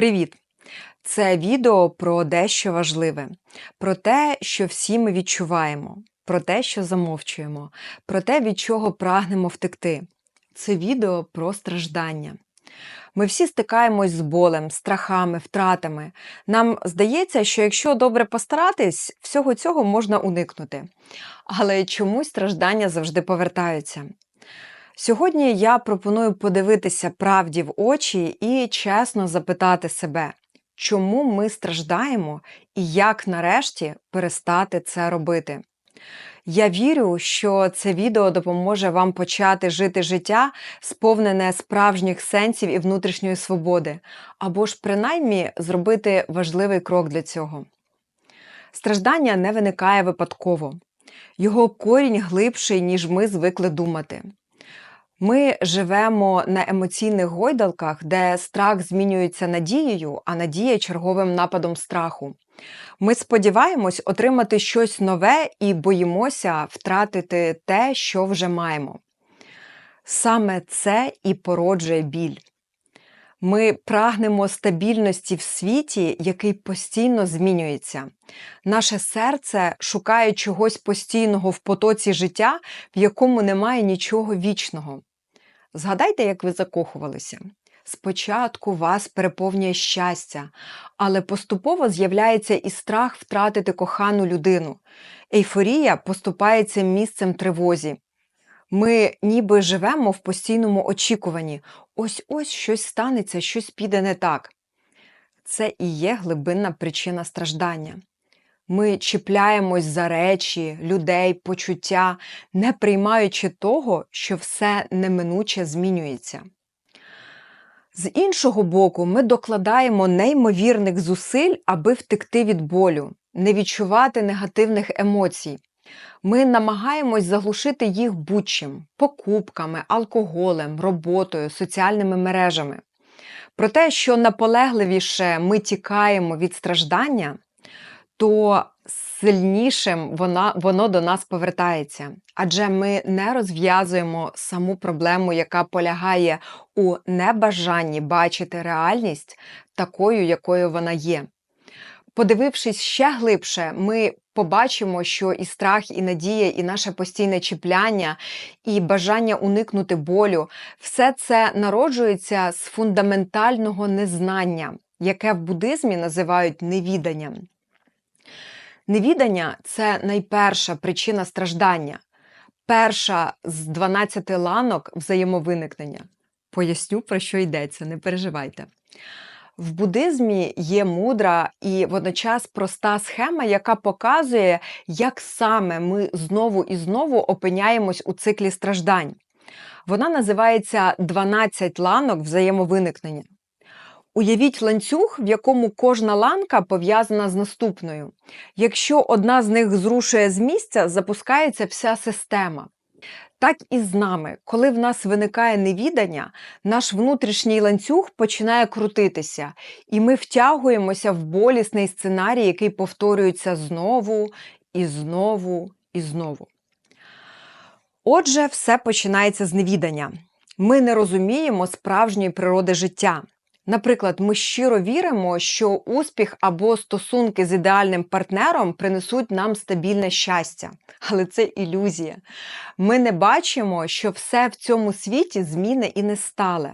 Привіт! Це відео про дещо важливе, про те, що всі ми відчуваємо, про те, що замовчуємо, про те, від чого прагнемо втекти. Це відео про страждання. Ми всі стикаємось з болем, страхами, втратами. Нам здається, що якщо добре постаратись, всього цього можна уникнути. Але чомусь страждання завжди повертаються. Сьогодні я пропоную подивитися правді в очі і чесно запитати себе, чому ми страждаємо і як нарешті перестати це робити. Я вірю, що це відео допоможе вам почати жити життя, сповнене справжніх сенсів і внутрішньої свободи, або ж принаймні зробити важливий крок для цього. Страждання не виникає випадково, його корінь глибший, ніж ми звикли думати. Ми живемо на емоційних гойдалках, де страх змінюється надією, а надія черговим нападом страху. Ми сподіваємось отримати щось нове і боїмося втратити те, що вже маємо. Саме це і породжує біль. Ми прагнемо стабільності в світі, який постійно змінюється. Наше серце шукає чогось постійного в потоці життя, в якому немає нічого вічного. Згадайте, як ви закохувалися. Спочатку вас переповнює щастя, але поступово з'являється і страх втратити кохану людину. Ейфорія поступається місцем тривозі. Ми ніби живемо в постійному очікуванні. Ось ось щось станеться, щось піде не так. Це і є глибинна причина страждання. Ми чіпляємось за речі, людей, почуття, не приймаючи того, що все неминуче змінюється. З іншого боку, ми докладаємо неймовірних зусиль, аби втекти від болю, не відчувати негативних емоцій. Ми намагаємось заглушити їх будь-чим – покупками, алкоголем, роботою, соціальними мережами. Про те, що наполегливіше ми тікаємо від страждання, то сильнішим вона, воно до нас повертається. Адже ми не розв'язуємо саму проблему, яка полягає у небажанні бачити реальність такою, якою вона є. Подивившись ще глибше, ми побачимо, що і страх, і надія, і наше постійне чіпляння, і бажання уникнути болю все це народжується з фундаментального незнання, яке в буддизмі називають невіданням. Невідання це найперша причина страждання, перша з 12 ланок взаємовиникнення. Поясню, про що йдеться, не переживайте. В буддизмі є мудра і водночас проста схема, яка показує, як саме ми знову і знову опиняємось у циклі страждань. Вона називається 12 ланок взаємовиникнення. Уявіть ланцюг, в якому кожна ланка пов'язана з наступною. Якщо одна з них зрушує з місця, запускається вся система. Так і з нами, коли в нас виникає невідання, наш внутрішній ланцюг починає крутитися, і ми втягуємося в болісний сценарій, який повторюється знову і знову і знову. Отже, все починається з невідання. Ми не розуміємо справжньої природи життя. Наприклад, ми щиро віримо, що успіх або стосунки з ідеальним партнером принесуть нам стабільне щастя, але це ілюзія. Ми не бачимо, що все в цьому світі зміни і не стале.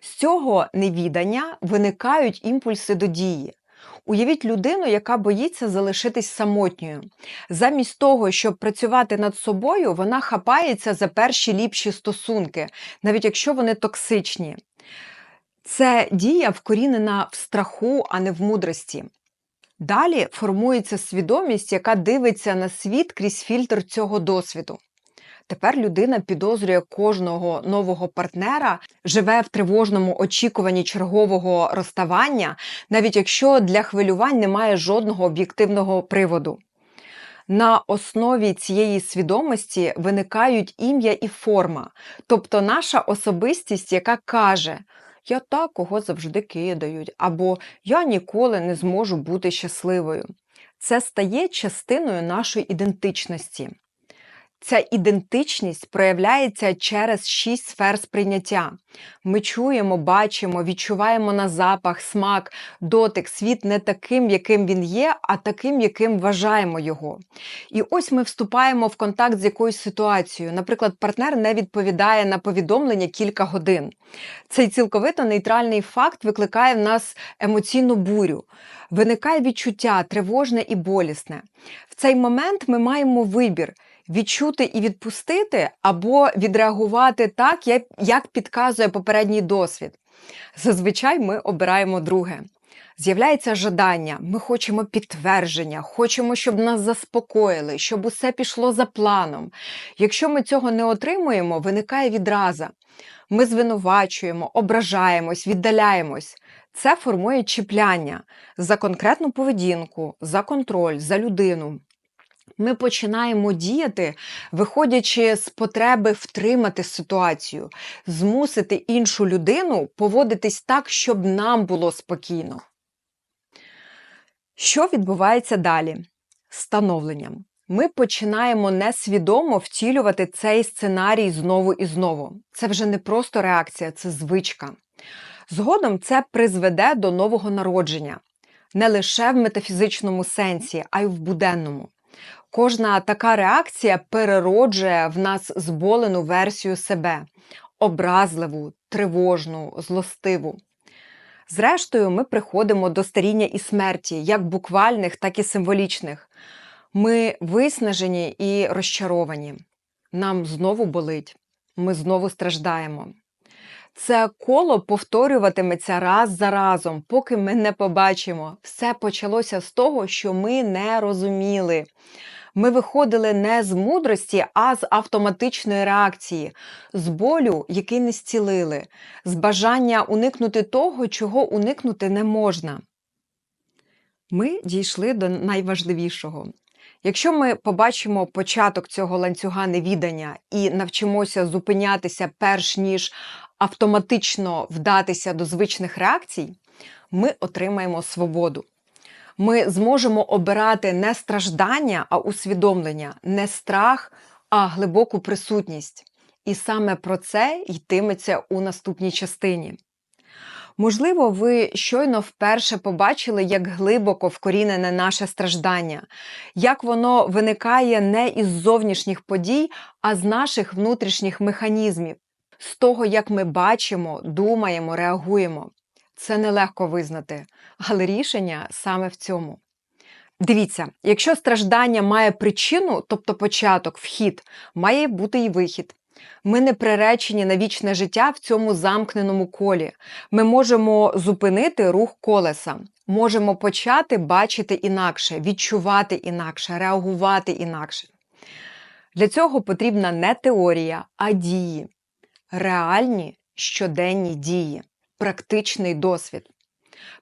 З цього невідання виникають імпульси до дії. Уявіть людину, яка боїться залишитись самотньою. Замість того, щоб працювати над собою, вона хапається за перші ліпші стосунки, навіть якщо вони токсичні. Це дія вкорінена в страху, а не в мудрості. Далі формується свідомість, яка дивиться на світ крізь фільтр цього досвіду. Тепер людина підозрює кожного нового партнера, живе в тривожному очікуванні чергового розставання, навіть якщо для хвилювань немає жодного об'єктивного приводу. На основі цієї свідомості виникають ім'я і форма, тобто наша особистість, яка каже, я такого завжди кидають, або я ніколи не зможу бути щасливою. Це стає частиною нашої ідентичності. Ця ідентичність проявляється через шість сфер сприйняття. Ми чуємо, бачимо, відчуваємо на запах, смак, дотик, світ не таким, яким він є, а таким, яким вважаємо його. І ось ми вступаємо в контакт з якоюсь ситуацією. Наприклад, партнер не відповідає на повідомлення кілька годин. Цей цілковито нейтральний факт викликає в нас емоційну бурю. Виникає відчуття тривожне і болісне. В цей момент ми маємо вибір відчути і відпустити, або відреагувати так, як- підказує попередній досвід. Зазвичай ми обираємо друге. З'являється жадання, ми хочемо підтвердження, хочемо, щоб нас заспокоїли, щоб усе пішло за планом. Якщо ми цього не отримуємо, виникає відраза. Ми звинувачуємо, ображаємось, віддаляємось. Це формує чіпляння за конкретну поведінку, за контроль, за людину. Ми починаємо діяти, виходячи з потреби втримати ситуацію, змусити іншу людину поводитись так, щоб нам було спокійно. Що відбувається далі? Становленням. Ми починаємо несвідомо втілювати цей сценарій знову і знову. Це вже не просто реакція, це звичка. Згодом це призведе до нового народження не лише в метафізичному сенсі, а й в буденному. Кожна така реакція перероджує в нас зболену версію себе образливу, тривожну, злостиву. Зрештою, ми приходимо до старіння і смерті, як буквальних, так і символічних. Ми виснажені і розчаровані. Нам знову болить, ми знову страждаємо. Це коло повторюватиметься раз за разом, поки ми не побачимо. Все почалося з того, що ми не розуміли. Ми виходили не з мудрості, а з автоматичної реакції, з болю, який не зцілили, з бажання уникнути того, чого уникнути не можна. Ми дійшли до найважливішого. Якщо ми побачимо початок цього ланцюга невідання і навчимося зупинятися перш ніж автоматично вдатися до звичних реакцій, ми отримаємо свободу. Ми зможемо обирати не страждання, а усвідомлення, не страх, а глибоку присутність. І саме про це йтиметься у наступній частині. Можливо, ви щойно вперше побачили, як глибоко вкорінене наше страждання, як воно виникає не із зовнішніх подій, а з наших внутрішніх механізмів, з того, як ми бачимо, думаємо, реагуємо. Це нелегко визнати, але рішення саме в цьому. Дивіться, якщо страждання має причину, тобто початок, вхід, має бути і вихід. Ми не приречені на вічне життя в цьому замкненому колі. Ми можемо зупинити рух колеса, можемо почати бачити інакше, відчувати інакше, реагувати інакше. Для цього потрібна не теорія, а дії, реальні щоденні дії, практичний досвід.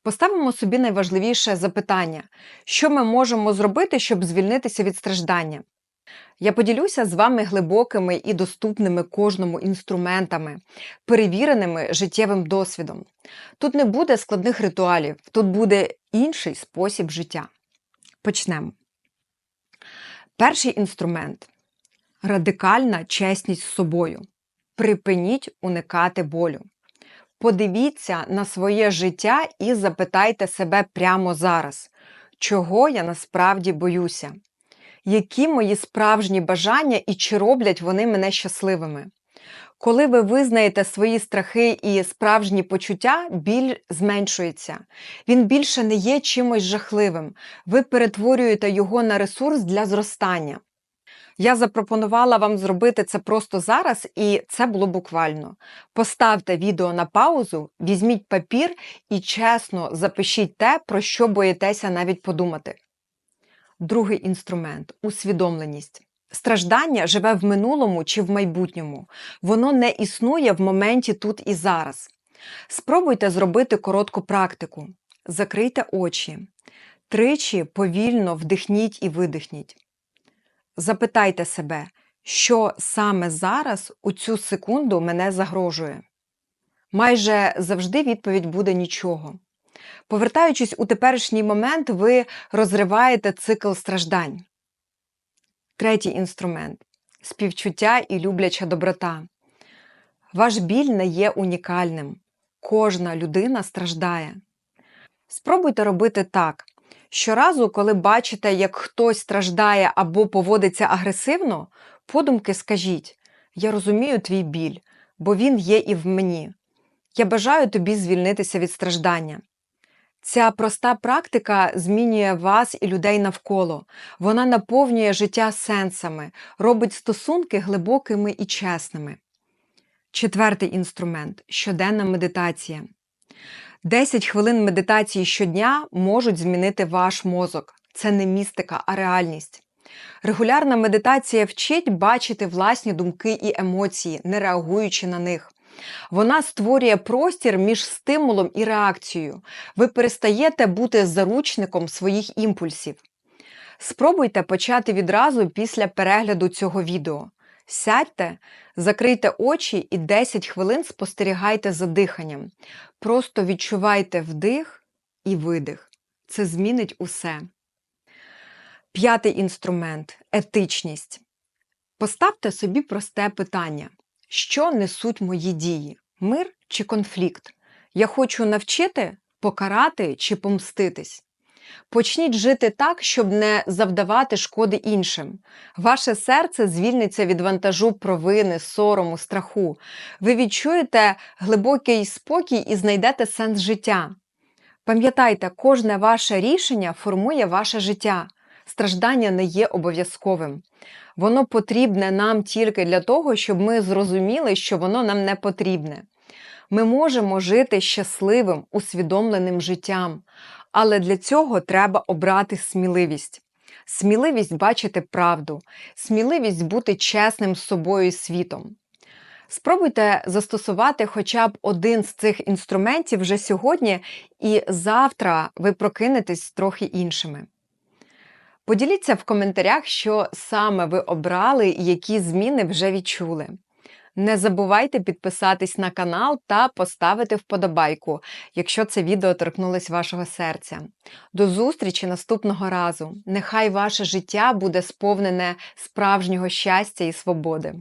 Поставимо собі найважливіше запитання, що ми можемо зробити, щоб звільнитися від страждання. Я поділюся з вами глибокими і доступними кожному інструментами, перевіреними життєвим досвідом. Тут не буде складних ритуалів, тут буде інший спосіб життя. Почнемо. Перший інструмент радикальна чесність з собою. Припиніть уникати болю. Подивіться на своє життя і запитайте себе прямо зараз, чого я насправді боюся, які мої справжні бажання і чи роблять вони мене щасливими. Коли ви визнаєте свої страхи і справжні почуття, біль зменшується. Він більше не є чимось жахливим. Ви перетворюєте його на ресурс для зростання. Я запропонувала вам зробити це просто зараз, і це було буквально. Поставте відео на паузу, візьміть папір і чесно запишіть те, про що боїтеся навіть подумати. Другий інструмент усвідомленість. Страждання живе в минулому чи в майбутньому. Воно не існує в моменті тут і зараз. Спробуйте зробити коротку практику. Закрийте очі. Тричі повільно вдихніть і видихніть. Запитайте себе, що саме зараз у цю секунду мене загрожує. Майже завжди відповідь буде нічого. Повертаючись у теперішній момент, ви розриваєте цикл страждань. Третій інструмент співчуття і любляча доброта. Ваш біль не є унікальним. Кожна людина страждає. Спробуйте робити так. Щоразу, коли бачите, як хтось страждає або поводиться агресивно, подумки скажіть: Я розумію твій біль, бо він є і в мені. Я бажаю тобі звільнитися від страждання. Ця проста практика змінює вас і людей навколо. Вона наповнює життя сенсами, робить стосунки глибокими і чесними. Четвертий інструмент щоденна медитація. 10 хвилин медитації щодня можуть змінити ваш мозок. Це не містика, а реальність. Регулярна медитація вчить бачити власні думки і емоції, не реагуючи на них. Вона створює простір між стимулом і реакцією. Ви перестаєте бути заручником своїх імпульсів. Спробуйте почати відразу після перегляду цього відео. Сядьте, закрийте очі і 10 хвилин спостерігайте за диханням. Просто відчувайте вдих і видих. Це змінить усе. П'ятий інструмент етичність. Поставте собі просте питання: що несуть мої дії? Мир чи конфлікт? Я хочу навчити, покарати чи помститись. Почніть жити так, щоб не завдавати шкоди іншим. Ваше серце звільниться від вантажу провини, сорому, страху. Ви відчуєте глибокий спокій і знайдете сенс життя. Пам'ятайте, кожне ваше рішення формує ваше життя. Страждання не є обов'язковим. Воно потрібне нам тільки для того, щоб ми зрозуміли, що воно нам не потрібне. Ми можемо жити щасливим, усвідомленим життям, але для цього треба обрати сміливість. Сміливість бачити правду, сміливість бути чесним з собою і світом. Спробуйте застосувати хоча б один з цих інструментів вже сьогодні, і завтра ви прокинетесь трохи іншими. Поділіться в коментарях, що саме ви обрали і які зміни вже відчули. Не забувайте підписатись на канал та поставити вподобайку, якщо це відео торкнулось вашого серця. До зустрічі наступного разу! Нехай ваше життя буде сповнене справжнього щастя і свободи!